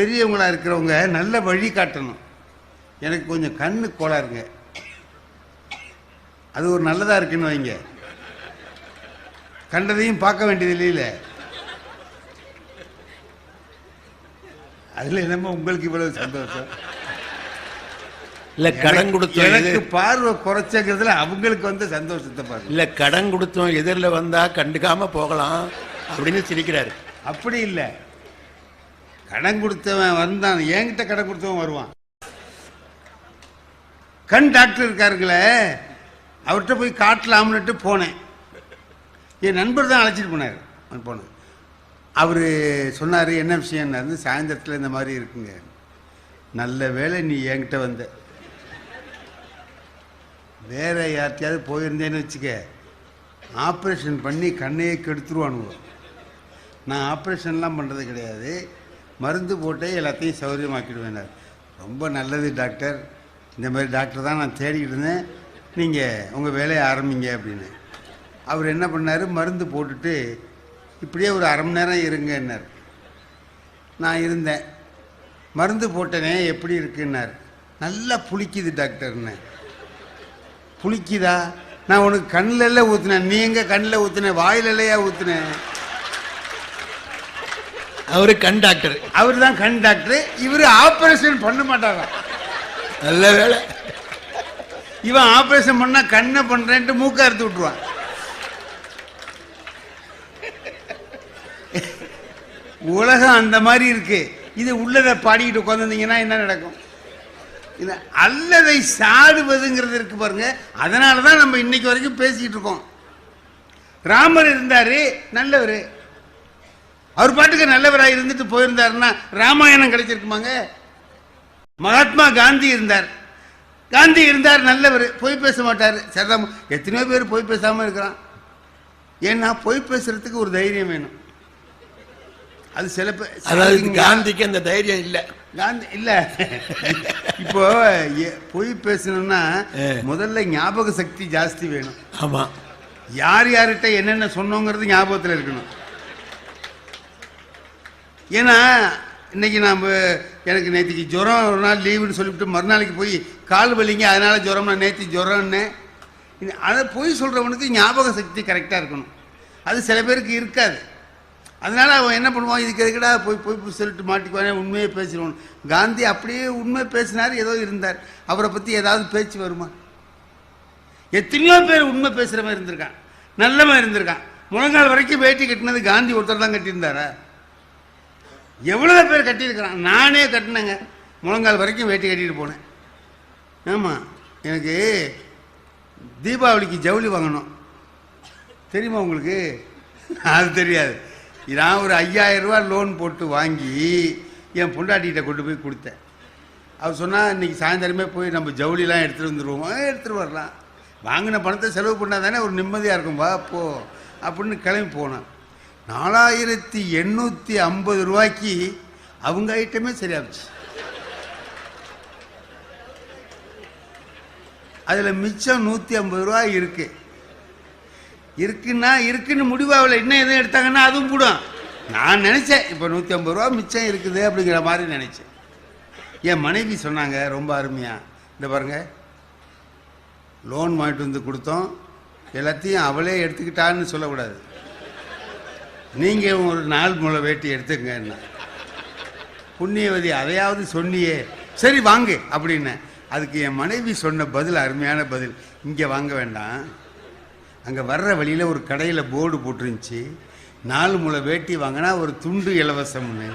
பெரியவங்களா இருக்கிறவங்க நல்ல வழி காட்டணும். எனக்கு கொஞ்சம் கண்ணு கோளாறுங்க அது ஒரு நல்லதா இருக்குன்னு வைங்க. கண்டதையும் பார்க்க வேண்டியது இல்லையில. அதுல என்னமோ உங்களுக்கு இவ்வளவு சந்தோஷம். இல்ல கடன் கொடுத்தோம் எனக்கு பார்வை குறைச்சங்கிறதுல அவங்களுக்கு வந்து சந்தோஷத்தை பாருங்க. இல்ல கடன் கொடுத்தோம் எதிரில் வந்தா கண்டுக்காம போகலாம் அப்படின்னு சிரிக்கிறாரு. அப்படி இல்லை. கடன் கொடுத்தவன் வந்தான். என்கிட்ட கடன் கொடுத்தவன் வருவான். கண் டாக்டர் இருக்காருங்களே அவர்கிட்ட போய் காட்டலாம்னுட்டு போனேன். என் நண்பர் தான் அழைச்சிட்டு போனார். போனேன் அவர் சொன்னார் என்ன விஷயம்? வந்து சாயந்தரத்தில் இந்த மாதிரி இருக்குங்க. நல்ல வேளை நீ என்கிட்ட வந்த. வேற யார்கிட்டயாவது போயிருந்தேன்னு வச்சுக்க. ஆப்ரேஷன் பண்ணி கண்ணையே கெடுத்துருவானுங்க. நான் ஆப்ரேஷன்லாம் பண்ணுறது கிடையாது. மருந்து போட்டே எல்லாத்தையும் சௌகரியமாக்கிடுவேனார். ரொம்ப நல்லது டாக்டர். இந்த மாதிரி டாக்டர் தான் நான் தேடிக்கிட்டு இருந்தேன். நீங்கள் உங்கள் வேலையை ஆரம்பிங்க அப்படின்னு. அவர் என்ன பண்ணார்? மருந்து போட்டுட்டு இப்படியே ஒரு அரை மணி நேரம் இருங்கன்னார். நான் இருந்தேன். மருந்து போட்டனே எப்படி இருக்குன்னார். நல்லா புளிக்குது டாக்டர்னு. புளிக்குதா? நான் உனக்கு கண்ணில் ஊற்றுனேன் நீ எங்கே கண்ணில் ஊற்றுனேன் வாயில இல்லையா ஊற்றுனேன் அவரு கண் டாக்டர். அவர் தான் கண் டாக்டர். இவர் ஆபரேஷன் பண்ண மாட்டாராம் நல்ல வேலை இவன் ஆபரேஷன் பண்ணா கண்ணை பண்றேன்ட்டு மூக்க அறுத்து விட்டுருவான். உலகம் அந்த மாதிரி இருக்கு. இது உள்ளதை பாடிக்கிட்டு உட்காந்துருந்தீங்கன்னா என்ன நடக்கும்? இது அல்லதை சாடுவதுங்கிறது இருக்கு பாருங்க. அதனால தான் நம்ம இன்னைக்கு வரைக்கும் பேசிக்கிட்டு இருக்கோம். ராமர் இருந்தாரு நல்லவர். அவர் பாட்டுக்கு நல்லவராக இருந்துட்டு போயிருந்தாருன்னா ராமாயணம் கிடைச்சிருக்குமாங்க? மகாத்மா காந்தி இருந்தார். காந்தி இருந்தார் நல்லவர். பொய் பேச மாட்டார். சரிதான் எத்தனையோ பேர் பொய் பேசாம இருக்கிறான். ஏன்னா பொய் பேசுறதுக்கு ஒரு தைரியம் வேணும். அது சில பேர் அதாவது காந்திக்கு அந்த தைரியம் இல்ல. காந்தி இல்ல. இப்போ பொய் பேசணும்னா. முதல்ல ஞாபக சக்தி ஜாஸ்தி வேணும். ஆமா. யார் யார்கிட்ட என்னென்ன சொன்னோங்கிறது ஞாபகத்தில் இருக்கணும். ஏன்னா இன்னைக்கு நாம் எனக்கு நேற்றுக்கு ஜுரம் ஒரு நாள் லீவுன்னு சொல்லிவிட்டு மறுநாளைக்கு போய் கால் வலிங்க அதனால ஜுரம் நான் நேற்று ஜுரம்னு அதை போய் சொல்கிறவனுக்கு ஞாபக சக்தி கரெக்டாக இருக்கணும். அது சில பேருக்கு இருக்காது. அதனால் அவன் என்ன பண்ணுவான்? இதுக்கு எதுக்கடா போய் போய் போய் சொல்லிட்டு மாட்டிக்குவானே உண்மையை பேசிடுவான். காந்தி அப்படியே உண்மை பேசினார் ஏதோ இருந்தார். அவரை பற்றி ஏதாவது பேச்சு வருமா? எத்தனையோ பேர் உண்மை பேசுகிற மாதிரி இருந்திருக்கான். நல்லவன் இருந்திருக்கான். முழங்கால் வரைக்கும் வேட்டி கட்டினது காந்தி ஒருத்தர் தான் கட்டியிருந்தாரா? எவ்வளோ பேர் கட்டியிருக்கிறான் நானே கட்டினேங்க. முழங்கால் வரைக்கும் வேட்டி கட்டிட்டு போனேன். ஆமாம் எனக்கு தீபாவளிக்கு ஜவுளி வாங்கணும். தெரியுமா உங்களுக்கு? அது தெரியாது. நான் ஒரு ஐயாயிரம் லோன் போட்டு வாங்கி என் பொண்டாட்டிகிட்ட கொண்டு போய் கொடுத்தேன். அவர் சொன்னால் இன்னைக்கு சாயந்தரமே போய் நம்ம ஜவுளிலாம் எடுத்துகிட்டு வந்துடுவோம் எடுத்துகிட்டு வரலாம். வாங்கின பணத்தை செலவு பண்ணால் தானே ஒரு நிம்மதியாக இருக்கும். வா போ. அப்படின்னு கிளம்பி போனேன். நாலாயிரத்தி எண்ணூற்றி ஐம்பது ரூபாய்க்கு அவங்க ஐட்டமே சரியாச்சு அதில் மிச்சம் நூற்றி ஐம்பது ரூபாய் இருக்கு. இருக்குன்னா இருக்குன்னு முடிவாகல. இன்னும் எதுவும் எடுத்தாங்கன்னா அதுவும் கூடும் நான் நினச்சேன் இப்போ நூற்றி ஐம்பது ரூபா மிச்சம் இருக்குது அப்படிங்கிற மாதிரி நினச்சேன். என் மனைவி சொன்னாங்க ரொம்ப அருமையாக இந்த பாருங்க. லோன் வாங்கிட்டு வந்து கொடுத்தோம். எல்லாத்தையும் அவளே எடுத்துக்கிட்டான்னு சொல்லக்கூடாது. நீங்கள் ஒரு நாள் முளை வேட்டி எடுத்துக்கங்க புண்ணியவதி அதையாவது சொன்னியே. சரி வாங்கு அப்படின்னேன் அதுக்கு என் மனைவி சொன்ன பதில் அருமையான பதில். இங்கே வாங்க வேண்டாம். அங்கே வர்ற வழியில் ஒரு கடையில் போர்டு போட்டுருந்துச்சு. நாலு முளை வேட்டி வாங்கினா ஒரு துண்டு இலவசம்னு.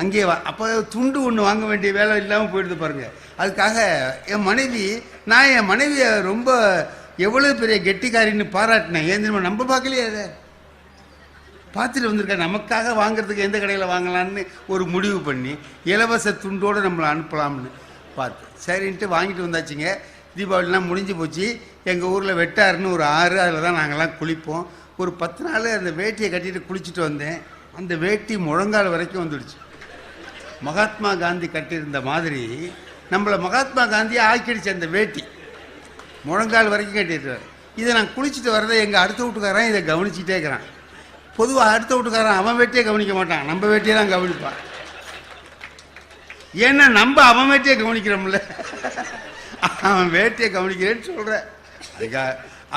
அங்கே வா அப்போ துண்டு ஒன்று வாங்க வேண்டிய வேலை இல்லாமல் போயிடுது பாருங்கள் அதுக்காக என் மனைவி நான் என் மனைவியை ரொம்ப எவ்வளோ பெரிய கெட்டிக்காரின்னு பாராட்டினேன் ஏன் தெரியுமா? நம்ம பார்க்கலையே அதை. பார்த்துட்டு வந்திருக்கேன் நமக்காக வாங்குறதுக்கு எந்த கடையில் வாங்கலான்னு ஒரு முடிவு பண்ணி இலவச துண்டோடு நம்மளை அனுப்பலாம்னு பார்த்து. சரின்ட்டு வாங்கிட்டு வந்தாச்சுங்க. தீபாவளிலாம் முடிஞ்சு போச்சு. எங்கள் ஊரில் வெட்டாருன்னு ஒரு ஆறு அதில் தான் நாங்கள்லாம் குளிப்போம். ஒரு பத்து நாள் அந்த வேட்டியை கட்டிட்டு குளிச்சுட்டு வந்தேன். அந்த வேட்டி முழங்கால் வரைக்கும் வந்துடுச்சு. மகாத்மா காந்தி கட்டியிருந்த மாதிரி நம்மளை மகாத்மா காந்தியை ஆக்கிடுச்சு அந்த வேட்டி. முழங்கால் வரைக்கும் கட்டிடுவார் இதை நான் குளிச்சுட்டு வரதை எங்கள் அடுத்த வீட்டுக்காரன் இதை கவனிச்சுட்டே இருக்கிறான். பொதுவாக அடுத்த வீட்டுக்காரன் அவன் வேட்டியை கவனிக்க மாட்டான். நம்ம வேட்டியை தான் கவனிப்பான். ஏன்னா நம்ம அவன் வேட்டியை கவனிக்கிறோம்ல. அவன் வேட்டியை கவனிக்கிறேன்னு சொல்கிறேன் அதுக்கா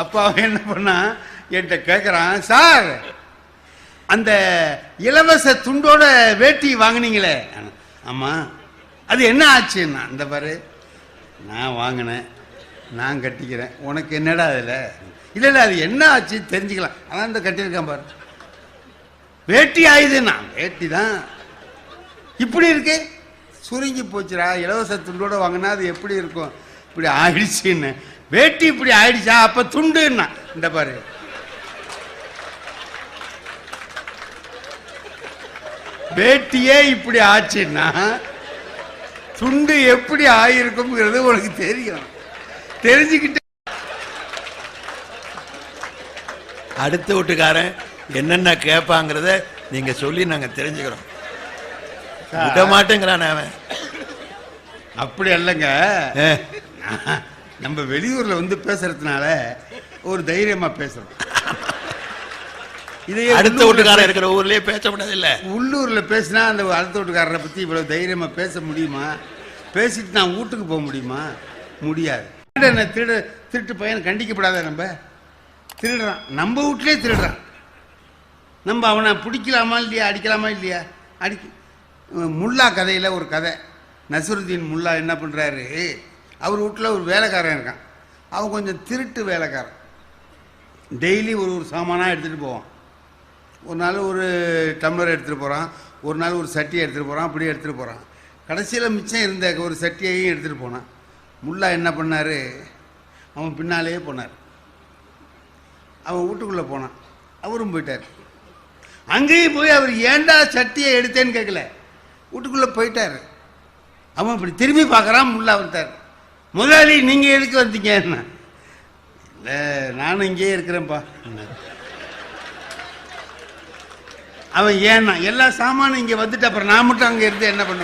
அப்போ அவன் என்ன பண்ணான் என்கிட்ட கேட்குறான் சார் அந்த இலவச துண்டோட வேட்டி வாங்குனீங்களே. ஆமாம் அது என்ன ஆச்சுன்னா இந்த பாரு நான் வாங்கினேன். நான் கட்டிக்கிறேன். உனக்கு என்னடா அதில்? இல்லை இல்லை அது என்ன ஆச்சு தெரிஞ்சுக்கலாம். அதான் இந்த கட்டியிருக்கான் பாரு. வேட்டி ஆயுதுன்னா வேட்டி தான். இப்படி இருக்கு? சுருங்கி போச்சுடா. இலவச துண்டோட வாங்கினா அது எப்படி இருக்கும்? இப்படி ஆயிடுச்சுன்னு. வேட்டி இப்படி ஆயிடுச்சா? அப்போ துண்டுன்னா. இந்த பாரு. வேட்டியே இப்படி ஆச்சுன்னா துண்டு எப்படி ஆயிருக்கும்ங்கிறது உனக்கு தெரியும். தெரிஞ்சுக்கிட்டு. அடுத்த வீட்டுக்காரன் என்னென்ன கேட்பாங்கிறத நீங்க சொல்லி நாங்க தெரிஞ்சுக்கிறோம். விட மாட்டேங்கிறான் அவன். அப்படி அல்லங்க ஏ, நம்ம வெளியூர்ல வந்து பேசுறதுனால ஒரு தைரியமா பேசுறோம். இதையே அடுத்த வீட்டுக்காரன் இருக்கிற ஊர்லயே பேச முடியாது இல்ல உள்ளூர்ல பேசினா அந்த அடுத்த வீட்டுக்காரரை பத்தி இவ்வளவு தைரியமா பேச முடியுமா? பேசிட்டு நான் வீட்டுக்கு போக முடியுமா? முடியாது. திருடனை திருட திருட்டு பையன் கண்டிக்கப்படாத நம்ம. திருடுறான். நம்ம வீட்லயே திருடுறான். நம்ம அவனை பிடிக்கலாமா இல்லையா அடிக்கலாமா இல்லையா? அடிக்க முல்லா கதையில் ஒரு கதை. நசருதீன் முல்லா என்ன பண்ணுறாரு அவர் வீட்டில் ஒரு வேலைக்காரன் இருக்கான். அவன் கொஞ்சம் திருட்டு வேலைக்காரன். டெய்லி ஒரு ஒரு சாமானாக எடுத்துகிட்டு போவான். ஒரு நாள் ஒரு டம்ளர் எடுத்துகிட்டு போகிறான் ஒரு நாள் ஒரு சட்டியை எடுத்துகிட்டு போகிறான் அப்படியே எடுத்துகிட்டு போகிறான் கடைசியில் மிச்சம் இருந்த ஒரு சட்டியையும் எடுத்துகிட்டு போனான். முல்லா என்ன பண்ணார்? அவன் பின்னாலேயே போனார். அவன் வீட்டுக்குள்ளே போனான். அவரும் போயிட்டார். அங்கேயும் போய் அவர் ஏண்டா சட்டியை எடுத்தேன்னு கேட்கல. வீட்டுக்குள்ளே போயிட்டார். அவன் இப்படி திரும்பி பார்க்குறான் முல்லா வந்தார் முதலாளி நீங்கள் எதுக்கு வந்தீங்கன்னா இல்லை நானும் இங்கேயே இருக்கிறேன்ப்பா. அவன் ஏன்னா எல்லா சாமானும் இங்கே வந்துட்டு அப்புறம் நான் மட்டும் அங்கே இருந்து என்ன பண்ண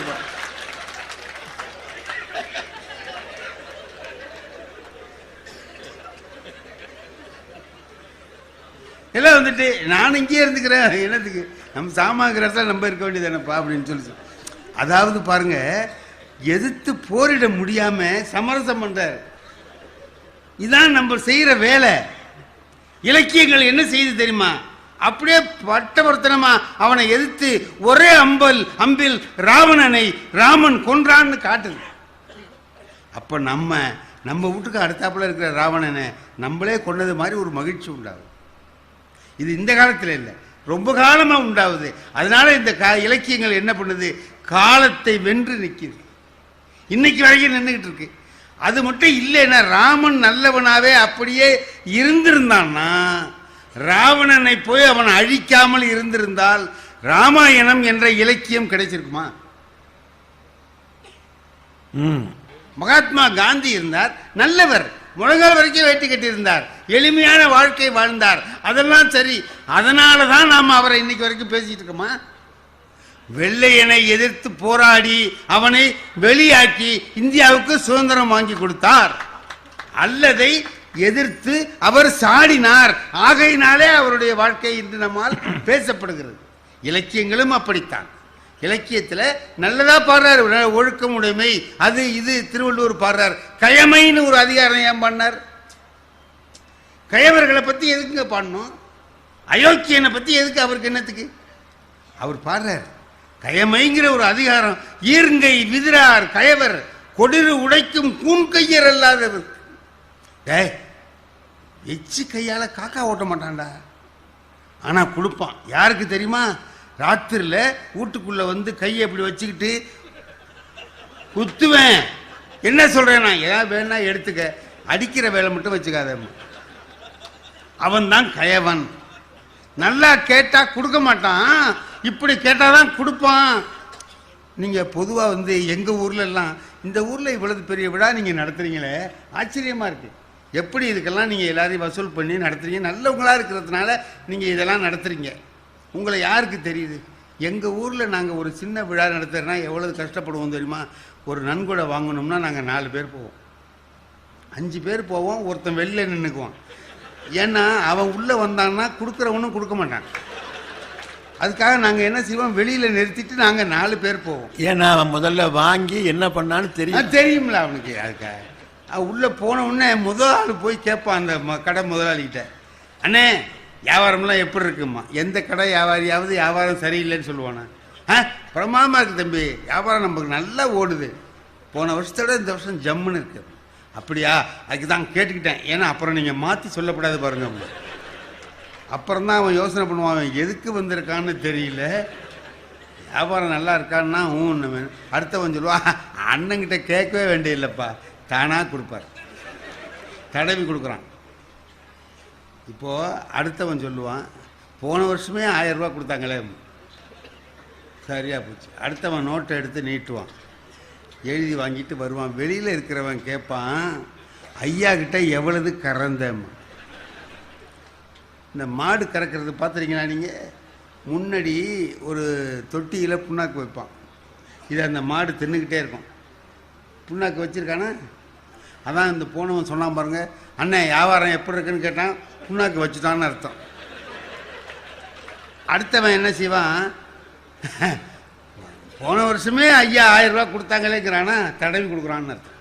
வந்துட்டு நான் இங்கேயே இருந்துக்கிறேன். என்னத்துக்கு? நம்ம சாமாங்கிற இடத்துல நம்ம இருக்க வேண்டியதானப்பா அப்படின்னு சொல்லி அதாவது பாருங்க எதிர்த்து போரிட முடியாம சமரசம் பண்றாரு. இதான் நம்ம செய்யற வேலை. இலக்கியங்கள் என்ன செய்து தெரியுமா? அப்படியே பட்டவர்த்தனமா அவனை எதிர்த்து ஒரே அம்பல் அம்பில் ராவணனை ராமன் கொன்றான்னு காட்டுது. அப்ப நம்ம நம்ம வீட்டுக்கு அடுத்தாப்புல இருக்கிற ராவணனை நம்மளே கொன்னது மாதிரி ஒரு மகிழ்ச்சி உண்டாகும். இது இந்த காலத்தில் இல்லை. ரொம்ப காலமா உண்டாகுது அதனால இந்த கா இலக்கியங்கள் என்ன பண்ணுது? காலத்தை வென்று நிற்கிது. இன்னைக்கு வரைக்கும் நின்றுகிட்டு இருக்கு. அது மட்டும் இல்லைன்னா ராமன் நல்லவனாவே அப்படியே இருந்திருந்தான்னா ராவணனை போய் அவன் அழிக்காமல் இருந்திருந்தால் ராமாயணம் என்ற இலக்கியம் கிடைச்சிருக்குமா? ம். மகாத்மா காந்தி இருந்தார். நல்லவர். முழங்கால் வரைக்கும் வேட்டி கட்டியிருந்தார். எளிமையான வாழ்க்கை வாழ்ந்தார். அதெல்லாம் சரி. அதனால தான் நாம் அவரை இன்னைக்கு வரைக்கும் பேசிட்டு இருக்கோமா? வெள்ளையனை எதிர்த்து போராடி அவனை வெளியாக்கி இந்தியாவுக்கு சுதந்திரம் வாங்கி கொடுத்தார். அல்லதை எதிர்த்து அவர் சாடினார். ஆகையினாலே அவருடைய வாழ்க்கை இன்று நம்மால் பேசப்படுகிறது. இலக்கியங்களும் அப்படித்தான். இலக்கியத்தில் நல்லதா பாடுறாரு. ஒழுக்கம் உடைமை. அது இது திருவள்ளுவர் பாடுறார். கயமைன்னு ஒரு அதிகாரம் ஏன் பண்ணார்? கயவர்களை பத்தி எதுக்குங்க பாடணும்? அயோக்கியனை பத்தி எதுக்கு அவருக்கு என்னத்துக்கு? அவர் பாடுறார். கயமைங்கிற ஒரு அதிகாரம். ஈர்ங்கை விதிரார் கயவர். கொடிறு உடைக்கும் கூண் கையர் அல்லாதவர். டே எச்சு கையால காக்கா ஓட்ட மாட்டான்டா. ஆனா கொடுப்பான். யாருக்கு தெரியுமா? ராத்திரில வீட்டுக்குள்ள வந்து கையை இப்படி வச்சுக்கிட்டு குத்துவேன். என்ன சொல்றேன் நான் ஏதாவது வேணா எடுத்துக்க. அடிக்கிற வேலை மட்டும் வச்சுக்காத அவன் தான் கயவன். நல்லா கேட்டா கொடுக்க மாட்டான். இப்படி கேட்டாதான் கொடுப்பான். நீங்க பொதுவா வந்து எங்க ஊர்ல எல்லாம் இந்த ஊர்ல இவ்வளவு பெரிய விழா நீங்க நடத்துறீங்களே? ஆச்சரியமா இருக்கு. எப்படி இதுக்கெல்லாம் நீங்க எல்லாரையும் வசூல் பண்ணி நடத்துறீங்க? நல்லவங்களா இருக்கிறதுனால நீங்க இதெல்லாம் நடத்துறீங்க. உங்களை யாருக்கு தெரியுது? எங்க ஊர்ல நாங்க ஒரு சின்ன விழா நடத்துறோம்னா எவ்வளவு கஷ்டப்படுவோம் தெரியுமா? ஒரு நன்கொடை வாங்கணும்னா நாங்க நாலு பேர் போவோம். அஞ்சு பேர் போவோம் ஒருத்தன் வெளில நின்றுக்குவான் ஏன்னா அவன் உள்ள வந்தான்னா கொடுக்குறவனும் கொடுக்க மாட்டான். அதுக்காக நாங்கள் என்ன செய்வோம்? வெளியில் நிறுத்திட்டு நாங்கள் நாலு பேர் போவோம். ஏன்னா அவன் முதல்ல வாங்கி என்ன பண்ணான்னு தெரியும். தெரியும்ல அவனுக்கு அதுக்காக உள்ளே போன உடனே முதல் ஆள் போய் கேட்பான் அந்த கடை முதலாளிகிட்ட. அண்ணே வியாபாரம்லாம் எப்படி இருக்குமா எந்த கடை வியாபாரியாவது வியாபாரம் சரியில்லைன்னு சொல்லுவானா? ஆ? பிரமாதமாக இருக்குது தம்பி. வியாபாரம் நமக்கு நல்லா ஓடுது. போன வருஷத்தோட இந்த வருஷம் ஜம்முன்னு இருக்கு. அப்படியா? அதுக்கு தான் கேட்டுக்கிட்டேன். ஏன்னா அப்புறம் நீங்கள் மாற்றி சொல்லக்கூடாது பாருங்க அவங்க. அப்புறம் தான் அவன் யோசனை பண்ணுவான் அவன் எதுக்கு வந்திருக்கான்னு தெரியல. வியாபாரம் நல்லா இருக்கான்னா ஊன்னு அடுத்தவன் சொல்லுவான் அண்ணங்கிட்ட கேட்கவே வேண்டியதில்லைப்பா தானாக கொடுப்பார். தடவி கொடுக்குறான். இப்போது அடுத்தவன் சொல்லுவான் போன வருஷமே ஆயரூபா கொடுத்தாங்களே. சரியா போச்சு. அடுத்தவன் நோட்டை எடுத்து நீட்டுவான். எழுதி வாங்கிட்டு வருவான். வெளியில் இருக்கிறவன் கேட்பான் ஐயா கிட்ட எவ்வளவு கறந்தேம்மா இந்த மாடு கறக்கிறது பார்த்துறீங்களா நீங்கள் முன்னாடி ஒரு தொட்டியில் புண்ணாக்கு வைப்பான். இதை அந்த மாடு தின்னுக்கிட்டே இருக்கும். புண்ணாக்கு வச்சுருக்கானா? அதான் இந்த போனவன் சொன்னான் பாருங்கள் அண்ணன் வியாபாரம் எப்படி இருக்குன்னு கேட்டான். புண்ணாக்கு வச்சுட்டான்னு அர்த்தம். அடுத்தவன் என்ன செய்வான்? போன வருஷமே ஐயா ஆயிரம் ரூபாய் கொடுத்தாங்களேங்கிறானா தடவி கொடுக்குறான்னு அர்த்தம்.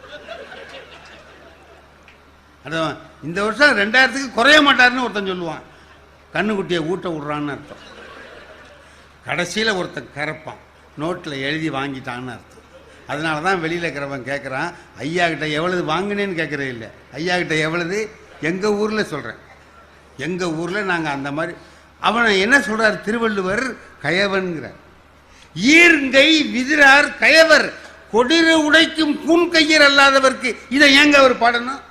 அதான் இந்த வருஷம் ரெண்டாயிரத்துக்கு குறைய மாட்டாருன்னு ஒருத்தன் சொல்லுவான். கண்ணுக்குட்டியை ஊட்ட விட்றான்னு அர்த்தம். கடைசியில் ஒருத்தன் கறப்பான் நோட்டில் எழுதி வாங்கிட்டான்னு அர்த்தம். அதனால தான் வெளியில் இருக்கிறவன் கேட்குறான் ஐயா கிட்ட எவ்வளவு வாங்கினேன்னு கேட்குறது இல்லை. ஐயா கிட்ட எவ்வளவு? எங்கள் ஊரில் சொல்கிறேன் எங்கள் ஊரில் நாங்கள் அந்த மாதிரி அவனை என்ன சொல்கிறார் திருவள்ளுவர் கயவன்கிறார். ஈர்ங்கை விதிரார் கயவர் கொடிரு உடைக்கும் கூன் கையர் அல்லாதவர்க்கு இதை ஏங்க அவர் பாடணும்?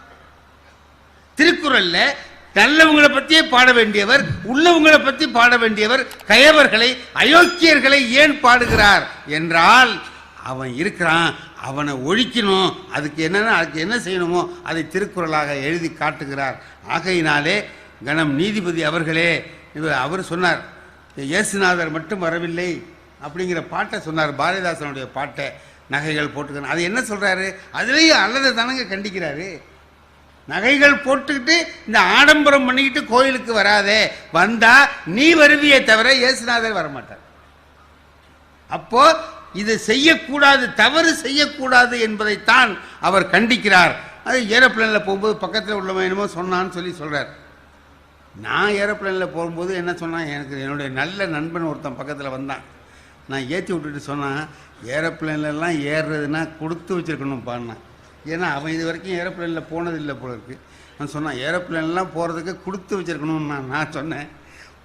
திருக்குறளில் நல்லவங்களை பற்றியே பாட வேண்டியவர் உள்ளவங்களை பற்றி பாட வேண்டியவர் கயவர்களை அயோக்கியர்களை ஏன் பாடுகிறார் என்றால் அவன் இருக்கிறான் அவனை ஒழிக்கணும் அதுக்கு என்னென்ன அதுக்கு என்ன செய்யணுமோ அதை திருக்குறளாக எழுதி காட்டுகிறார். ஆகையினாலே கணம் நீதிபதி அவர்களே இவர் அவர் சொன்னார் இயேசுநாதர் மட்டும் வரவில்லை அப்படிங்கிற பாட்டை சொன்னார் பாரதிதாசனுடைய பாட்டை நகைகள் போட்டுக்கணும் அது என்ன சொல்கிறாரு அதுலேயும் அல்லது தானங்க கண்டிக்கிறாரு. நகைகள் போட்டுக்கிட்டு இந்த ஆடம்பரம் பண்ணிக்கிட்டு கோயிலுக்கு வராதே வந்தா நீ வருவியே தவிர இயேசுநாதர் வரமாட்டார். அப்போ இது செய்யக்கூடாது தவறு செய்யக்கூடாது என்பதைத்தான் அவர் கண்டிக்கிறார். அது ஏரோப்ளேனில் போகும்போது பக்கத்தில் உள்ளவன் என்னமோ சொன்னான்னு சொல்லி சொல்கிறார் நான் ஏரோப்ளேனில் போகும்போது என்ன சொன்னான்? எனக்கு என்னுடைய நல்ல நண்பன் ஒருத்தன் பக்கத்தில் வந்தான். நான் ஏற்றி விட்டுட்டு சொன்னான் ஏரோப்ளேன்லலாம் ஏறுறதுன்னா கொடுத்து வச்சிருக்கணும்ப்பான்னா ஏன்னா அவன் இது வரைக்கும் ஏரோப்ளேனில் போனதில்லை போல இருக்கு. நான் சொன்னான் ஏரோப்ளைன்லாம் போகிறதுக்கு கொடுத்து வச்சுருக்கணும்னு நான் நான் சொன்னேன்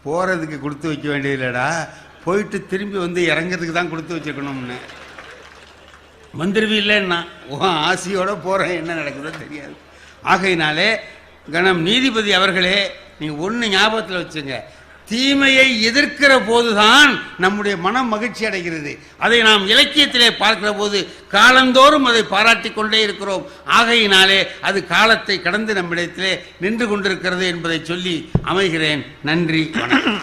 போகிறதுக்கு கொடுத்து வைக்க வேண்டியதில்லடா. போயிட்டு திரும்பி வந்து இறங்கிறதுக்கு தான் கொடுத்து வச்சிருக்கணும்னு. வந்துருவீல்லைன்னா உன் ஆசையோடு போகிறேன் என்ன நடக்குதோ தெரியாது. ஆகையினாலே கணம் நீதிபதி அவர்களே நீங்கள் ஒன்று ஞாபகத்தில் வச்சுங்க. தீமையை எதிர்க்கிற போதுதான் நம்முடைய மனம் மகிழ்ச்சி அடைகிறது. அதை நாம் இலக்கியத்திலே பார்க்கிற போது காலந்தோறும் அதை பாராட்டி கொண்டே இருக்கிறோம். ஆகையினாலே அது காலத்தை கடந்து நம்மிடத்திலே நின்று கொண்டிருக்கிறது என்பதை சொல்லி அமைகிறேன். நன்றி வணக்கம்.